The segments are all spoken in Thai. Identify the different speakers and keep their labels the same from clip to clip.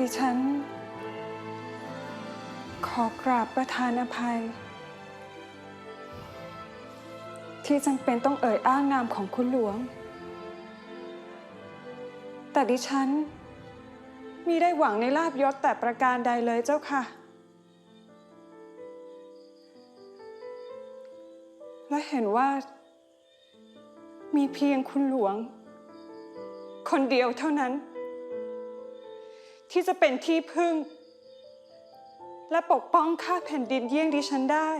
Speaker 1: ดิฉัน ขอกราบประธานอภัย ที่จำเป็นต้องเอ่ยอ้างนามของคุณหลวง แต่ดิฉันมิได้หวังในลาบยศแต่ประการใดเลยเจ้าค่ะ และเห็นว่า มีเพียงคุณหลวง คนเดียวเท่านั้น ที่จะเป็นที่พึ่ง และปกป้องข้าแผ่นดินเยี่ยงดิฉันได้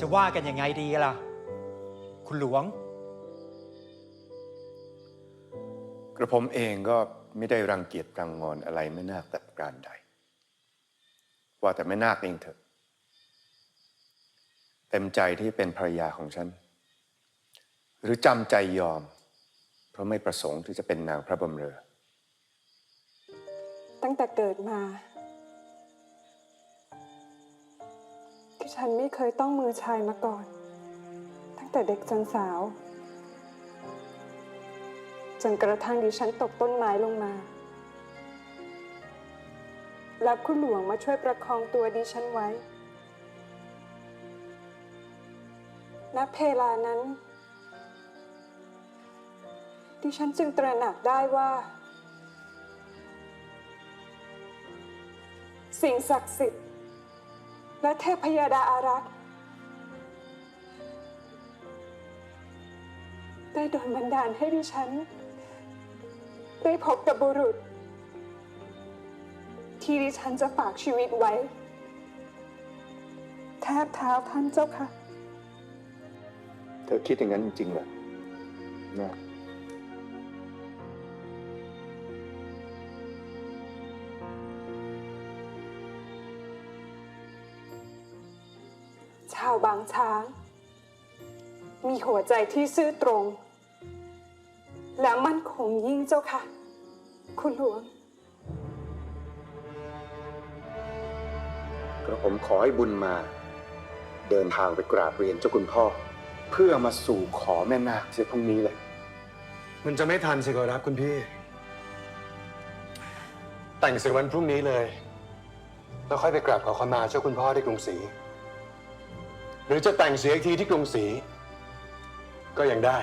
Speaker 2: จะว่ากันยังไงดีล่ะ คุณหลวง
Speaker 3: กระผมเองก็ไม่ได้รังเกียจรังงอนอะไรแม่นาคแต่ประการใด ว่าแต่แม่นาคเองเถอะ เต็มใจที่เป็นภรรยาของฉัน หรือจำใจยอม เพราะไม่ประสงค์ที่จะเป็นนางพระบำเรอ
Speaker 1: ตั้งแต่เกิดมาดิฉันไม่เคยต้องมือชายมาก่อน ตั้งแต่เด็กจนสาว จนกระทั่งดิฉันตกต้นไม้ลงมา แล้วคุณหลวงมาช่วยประคองตัวดิฉันไว้ ณ เพลานั้น ดิฉันจึงตระหนักได้ว่า สิ่งศักดิ์สิทธิ์ และเทพยดาอารักษ์ได้โดนบันดาลให้ดิฉัน ได้พบกับบุรุษ ที่ดิฉันจะฝากชีวิตไว้ แทบเท้าท่านเจ้าค่ะ
Speaker 3: เธอคิดอย่างนั้นจริงๆเหรอนะ
Speaker 1: ชาวบางช้าง มีหัวใจที่ซื่อตรง และมั่นคงยิ่งเจ้าค่ะ คุณหลวง
Speaker 3: ระผมขอให้บุญมา เดินทางไปกราบเรียนเจ้าคุณพ่อ เพื่อมาสู่ขอแม่นาคเสียพรุ่งนี้เลย
Speaker 4: มันจะไม่ทันสิครับคุณพี่ แต่งเสร็จวันพรุ่งนี้เลย แล้วค่อยไปกราบขอขมาเจ้าคุณพ่อที่กรุงศรีหรือจะแต่งเสียอีกทีที่กรุงศรีก็ยังได้